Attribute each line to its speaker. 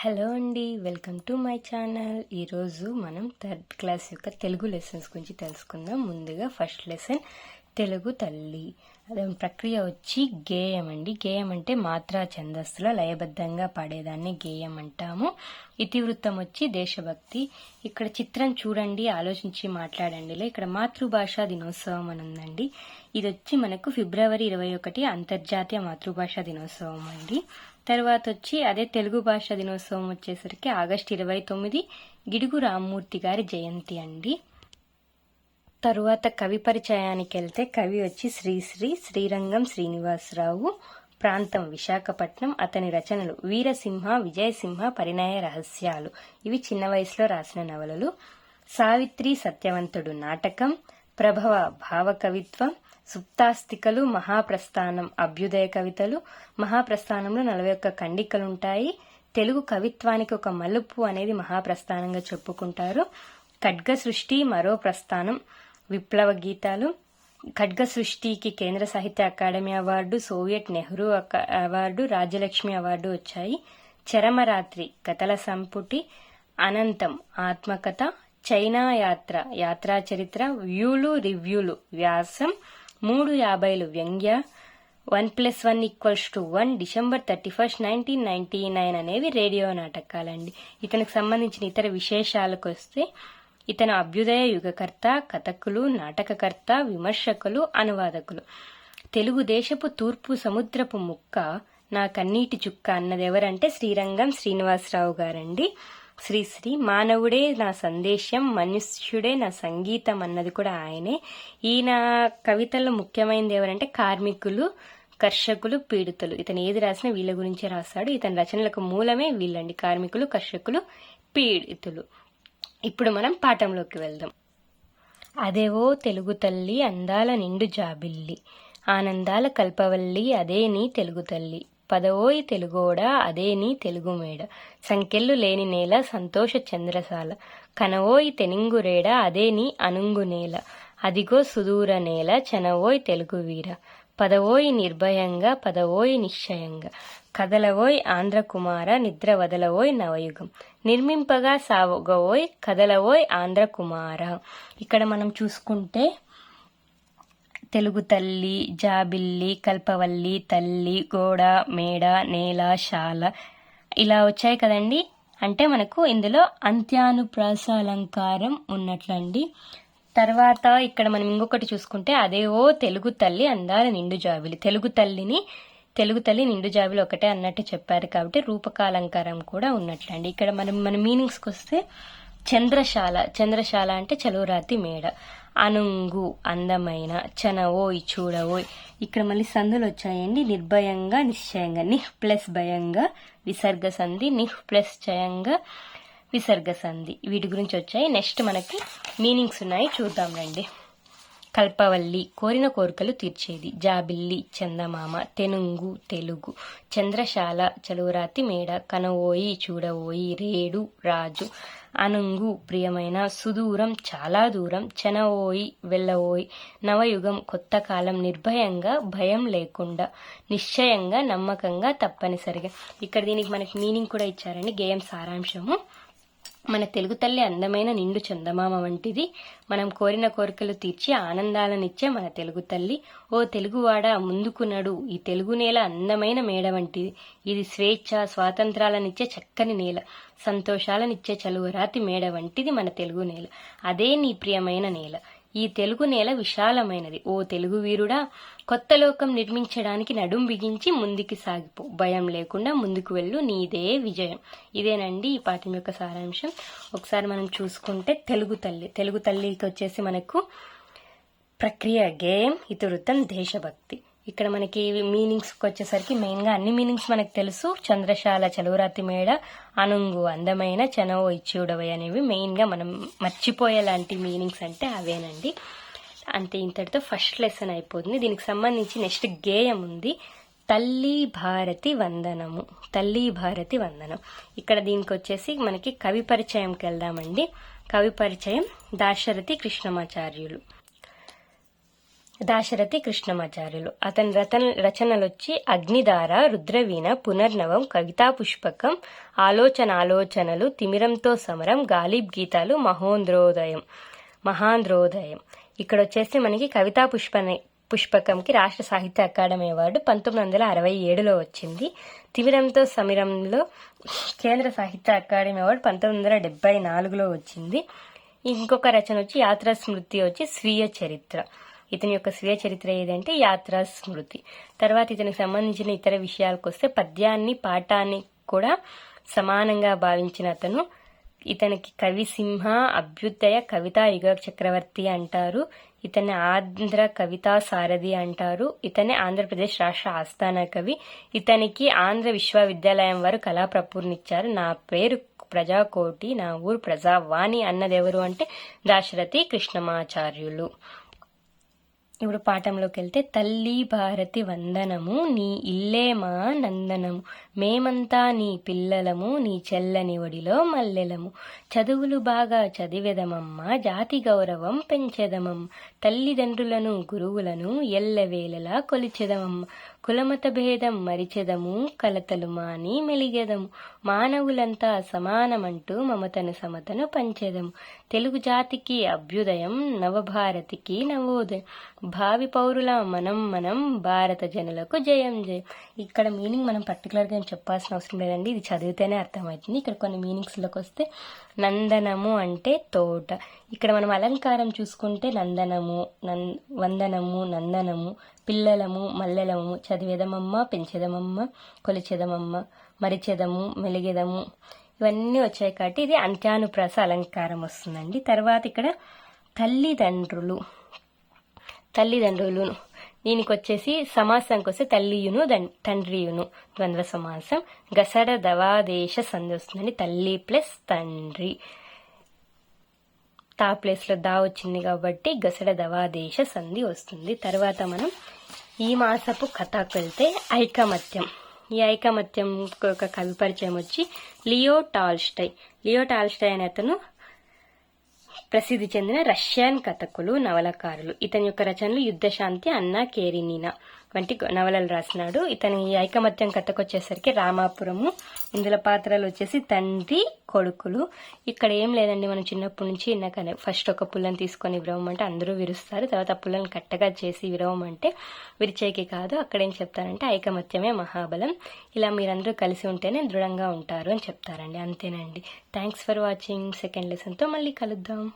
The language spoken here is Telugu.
Speaker 1: హలో అండి వెల్కమ్ టు మై ఛానల్. ఈరోజు మనం థర్డ్ క్లాస్ యొక్క తెలుగు లెసన్స్ గురించి తెలుసుకుందాం. ముందుగా ఫస్ట్ లెసన్ తెలుగు తల్లి. అదే ప్రక్రియ వచ్చి గేయం అండి. గేయం అంటే మాత్రా ఛందస్సులో లయబద్ధంగా పాడేదాన్ని గేయం అంటాము. ఇతివృత్తం వచ్చి దేశభక్తి. ఇక్కడ చిత్రం చూడండి ఆలోచించి మాట్లాడండి ఇక్కడ మాతృభాషా దినోత్సవం అని ఉందండి. ఇది వచ్చి మనకు ఫిబ్రవరి ఇరవై ఒకటి అంతర్జాతీయ మాతృభాష దినోత్సవం అండి. తర్వాత వచ్చి అదే తెలుగు భాష దినోత్సవం వచ్చేసరికి ఆగస్టు ఇరవై తొమ్మిది గిడుగు రామ్మూర్తి గారి జయంతి అండి. తరువాత కవి పరిచయానికి వెళ్తే కవి వచ్చి శ్రీశ్రీ శ్రీరంగం శ్రీనివాసరావు ప్రాంతం విశాఖపట్నం అతని రచనలు వీరసింహ విజయసింహ పరిణయ రహస్యాలు. ఇవి చిన్న వయసులో రాసిన నవలలు. సావిత్రి సత్యవంతుడు నాటకం ప్రభవ భావకవిత్వం సుప్తాస్తికలు మహాప్రస్థానం అభ్యుదయ కవితలు. మహాప్రస్థానంలో నలభై ఒక్క ఖండికలుంటాయి. తెలుగు కవిత్వానికి ఒక మలుపు అనేది మహాప్రస్థానంగా చెప్పుకుంటారు. ఖడ్గ సృష్టి మరో ప్రస్థానం విప్లవ గీతాలు. ఖడ్గ సృష్టికి కేంద్ర సాహిత్య అకాడమీ అవార్డు సోవియట్ నెహ్రూ అక- అవార్డు రాజ్యలక్ష్మి అవార్డు వచ్చాయి. చరమరాత్రి కథల సంపుటి. అనంతం ఆత్మకథ. చైనా యాత్ర యాత్రా చరిత్ర వ్యూలు రివ్యూలు వ్యాసం. మూడు యాభైలు వ్యంగ్య. One plus one equals to one. December thirty first nineteen ninety nine అనేవి రేడియో నాటకాలండి. ఇతనికి సంబంధించిన ఇతర విశేషాలకు వస్తే ఇతను అభ్యుదయ యుగకర్త కథకులు నాటకకర్త విమర్శకులు అనువాదకులు. తెలుగుదేశపు తూర్పు సముద్రపు ముక్క నా కన్నీటి చుక్క అన్నది ఎవరంటే శ్రీరంగం శ్రీనివాసరావు గారండి. శ్రీశ్రీ మానవుడే నా సందేశం మనుష్యుడే నా సంగీతం అన్నది కూడా ఆయనే. ఈయన కవితల్లో ముఖ్యమైనది ఎవరంటే కార్మికులు కర్షకులు పీడితులు. ఇతను ఏది రాసినా వీళ్ళ గురించే రాస్తాడు. ఇతని రచనలకు మూలమే వీళ్ళండి కార్మికులు కర్షకులు పీడితులు. ఇప్పుడు మనం పాఠంలోకి వెళ్దాం. అదేవో తెలుగు తల్లి అందాల నిండు జాబిల్లి ఆనందాల కల్పవల్లి అదే నీ తెలుగు తల్లి. పదవోయి తెలుగోడ అదే నీ తెలుగు మేడ సంకెళ్ళు లేని నేల సంతోష చంద్రసాల కనవోయి తెనింగురేడ అదే నీ అనుంగు నేల. అదిగో సుదూర నేల చనవోయ్ తెలుగు వీర. పదవోయి నిర్భయంగా పదవోయి నిశ్చయంగా. కదలవోయ్ ఆంధ్రకుమార నిద్ర వదలవోయ్ నవయుగం. నిర్మింపగా సాగవోయ్ కదలవోయ్ ఆంధ్రకుమార. ఇక్కడ మనం చూసుకుంటే తెలుగు తల్లి జాబిల్లి కల్పవల్లి తల్లి గోడ మేడ నేల శాల ఇలా వచ్చాయి కదండి. అంటే మనకు ఇందులో అంత్యానుప్రాస అలంకారం ఉన్నట్లండి. తర్వాత ఇక్కడ మనం ఇంకొకటి చూసుకుంటే అదేవో తెలుగు తల్లి అందాల నిండు జాబిలి. తెలుగు తల్లిని తెలుగు తల్లి నిండు జాబిలి ఒకటే అన్నట్టు చెప్పారు కాబట్టి రూపకాలంకారం కూడా ఉన్నట్లండి. ఇక్కడ మనం మన మీనింగ్స్కి వస్తే చంద్రశాల. చంద్రశాల అంటే చలువరాతి మేడ. అనుంగు అందమైన చనవోయ్ చూడవోయ్. ఇక్కడ మళ్ళీ సందులు వచ్చాయండి. నిర్భయంగా నిశ్చయంగా. నిహ్ ప్లస్ భయంగా విసర్గ సంధి. నిహ్ ప్లస్ చయంగా విసర్గ సంధి. వీటి గురించి వచ్చాయి. నెక్స్ట్ మనకి మీనింగ్స్ ఉన్నాయి. చూద్దాం రండి. కల్పవల్లి కోరిన కోరికలు తీర్చేది. జాబిల్లి చందమామ తెనుంగు తెలుగు. చంద్రశాల చలువరాతి మేడ కనవోయి చూడవోయి రేడు రాజు. అనుంగు ప్రియమైన సుదూరం చాలా దూరం చెనవోయి వెళ్ళవోయి నవయుగం కొత్త కాలం నిర్భయంగా భయం లేకుండా నిశ్చయంగా నమ్మకంగా తప్పనిసరిగా. ఇక్కడ దీనికి మనకి మీనింగ్ కూడా ఇచ్చారండి. గేయం సారాంశము. మన తెలుగు తల్లి అందమైన నిండు చందమామ వంటిది. మనం కోరిన కోరికలు తీర్చి ఆనందాలనిచ్చే మన తెలుగు తల్లి. ఓ తెలుగువాడ ముందుకు నడు. ఈ తెలుగు నేల అందమైన మేడ వంటిది. ఇది స్వేచ్ఛ స్వాతంత్రాలనిచ్చే చక్కని నేల. సంతోషాలనిచ్చే చలువరాతి మేడ వంటిది మన తెలుగు నేల. అదే నీ ప్రియమైన నేల. ఈ తెలుగు నేల విశాలమైనది. ఓ తెలుగు వీరుడా కొత్త లోకం నిర్మించడానికి నడుం బిగించి ముందుకి సాగిపో. భయం లేకుండా ముందుకు వెళ్ళు నీదే విజయం. ఇదేనండి ఈ పాఠం యొక్క సారాంశం. ఒకసారి మనం చూసుకుంటే తెలుగు తల్లి. తెలుగు తల్లికి వచ్చేసి మనకు ప్రక్రియ గేయం ఇతివృత్తం దేశభక్తి. ఇక్కడ మనకి మీనింగ్స్కి వచ్చేసరికి మెయిన్గా అన్ని మీనింగ్స్ మనకు తెలుసు. చంద్రశాల చలువరాతి మేడ అనుంగు అందమైన చనవో ఇచ్చుడవై అనేవి మెయిన్గా మనం మర్చిపోయేలాంటి మీనింగ్స్ అంటే అవేనండి. అంతే ఇంతటితో ఫస్ట్ లెసన్ అయిపోతుంది. దీనికి సంబంధించి నెక్స్ట్ గేయం ఉంది. తల్లి భారతి వందనము. తల్లి భారతి వందనం. ఇక్కడ దీనికి వచ్చేసి మనకి కవి పరిచయంకి వెళ్దామండి. కవి పరిచయం దాశరథి కృష్ణమాచార్యులు. దాశరథి కృష్ణమాచార్యులు. అతని రచన రచనలు వచ్చి అగ్నిధార రుద్రవీణ పునర్నవం కవితా పుష్పకం ఆలోచన ఆలోచనలు తిమిరంతో సమరం గాలిబ్ గీతాలు మహోంద్రోదయం మహాంధ్రోదయం ఇక్కడ వచ్చేసి మనకి కవితా పుష్పని పుష్పకంకి రాష్ట్ర సాహిత్య అకాడమీ అవార్డు పంతొమ్మిది వందల అరవై ఏడులో వచ్చింది. తిమిరంతో సమిరంలో కేంద్ర సాహిత్య అకాడమీ అవార్డు పంతొమ్మిది వందల డెబ్బై నాలుగులో వచ్చింది. ఇంకొక రచన వచ్చి యాత్రా స్మృతి వచ్చి స్వీయ చరిత్ర. ఇతని యొక్క స్వీయ చరిత్ర ఏదంటే యాత్రా స్మృతి. తర్వాత ఇతనికి సంబంధించిన ఇతర విషయాలకు వస్తే పద్యాన్ని పాఠాన్ని కూడా సమానంగా భావించిన అతను ఇతనికి కవిసింహ అభ్యుదయ కవితా యుగ చక్రవర్తి అంటారు. ఇతని ఆంధ్ర కవితా సారథి అంటారు. ఇతనే ఆంధ్రప్రదేశ్ రాష్ట్ర ఆస్థాన కవి. ఇతనికి ఆంధ్ర విశ్వవిద్యాలయం వారు కళా ప్రపూర్నిచ్చారు నా పేరు ప్రజాకోటి నా ఊరు ప్రజావాణి అన్నది ఎవరు అంటే దాశరథి కృష్ణమాచార్యులు. ఇప్పుడు పాఠంలోకి వెళ్తే తల్లి భారతి వందనము నీ ఇల్లే మా నందనము. మేమంతా నీ పిల్లలము నీ చెల్లని ఒడిలో మల్లెలము. చదువులు బాగా చదివెదమమ్మ జాతి గౌరవం పెంచెదమం తల్లిదండ్రులను గురువులను ఎల్లవేళలా కొలిచెదమమ్మ కులమత భేదం మరిచెదము కలతలు మాని మెలిగెదము మానవులంతా సమానమంటూ మమతను సమతను పంచెదము తెలుగు జాతికి అభ్యుదయం నవభారతికి నవోదయం భావి పౌరుల మనం మనం భారత జనులకు జయం జయం ఇక్కడ మీనింగ్ మనం పర్టికులర్గా చెప్పాల్సిన అవసరం లేదండి. ఇది చదివితేనే అర్థమవుతుంది. ఇక్కడ కొన్ని మీనింగ్స్లోకి వస్తే నందనము అంటే తోట. ఇక్కడ మనం అలంకారం చూసుకుంటే నందనము నం వందనము నందనము పిల్లలము మల్లెలము చదివేదమమ్మ పెంచేదమమ్మ కొలిచెదమమ్మ మరిచెదము మెలిగెదము. ఇవన్నీ వచ్చాయి కాబట్టి ఇది అంత్యానుప్రాస అలంకారం వస్తుందండి. తర్వాత ఇక్కడ తల్లిదండ్రులు. తల్లిదండ్రులు. దీనికి వచ్చేసి సమాసానికి వస్తే తల్లియును తండ్రియును. ద్వంద్వ సమాసం. గసడ దవాదేశ సంధి వస్తుందండి తల్లి ప్లస్ తండ్రి. తా ప్లేస్లో దా వచ్చింది కాబట్టి గసడ దవాదేశ సంధి వస్తుంది. తర్వాత మనం ఈ మాసపు కథకు వెళ్తే ఐకమత్యం. ఈ ఐకమత్యం ఒక కవి పరిచయం వచ్చి లియో టాల్స్టై. లియో టాల్స్టై అనే అతను ప్రసిద్ధి చెందిన రష్యన్ కథకులు నవలకారులు. ఇతని యొక్క రచనలు యుద్ధశాంతి అన్నా కేరినీనా. వంటి నవలలు రాసినాడు. ఇతని ఈ ఐకమత్యం కథకు వచ్చేసరికి రామాపురము. ఇందులో పాత్రలు వచ్చేసి తండ్రి కొడుకులు. ఇక్కడ ఏం లేదండి మనం చిన్నప్పటి నుంచి నాకు ఫస్ట్ ఒక పుల్లని తీసుకొని విరవమంటే అందరూ విరుస్తారు. తర్వాత ఆ పుల్లని కట్టగా చేసి విరవమంటే విరిచేకి కాదు. అక్కడ ఏం చెప్తారంటే ఐకమత్యమే మహాబలం. ఇలా మీరందరూ కలిసి ఉంటేనే దృఢంగా ఉంటారు అని చెప్తారండి. అంతేనండి. థ్యాంక్స్ ఫర్ వాచింగ్ సెకండ్ లెసన్తో మళ్ళీ కలుద్దాం.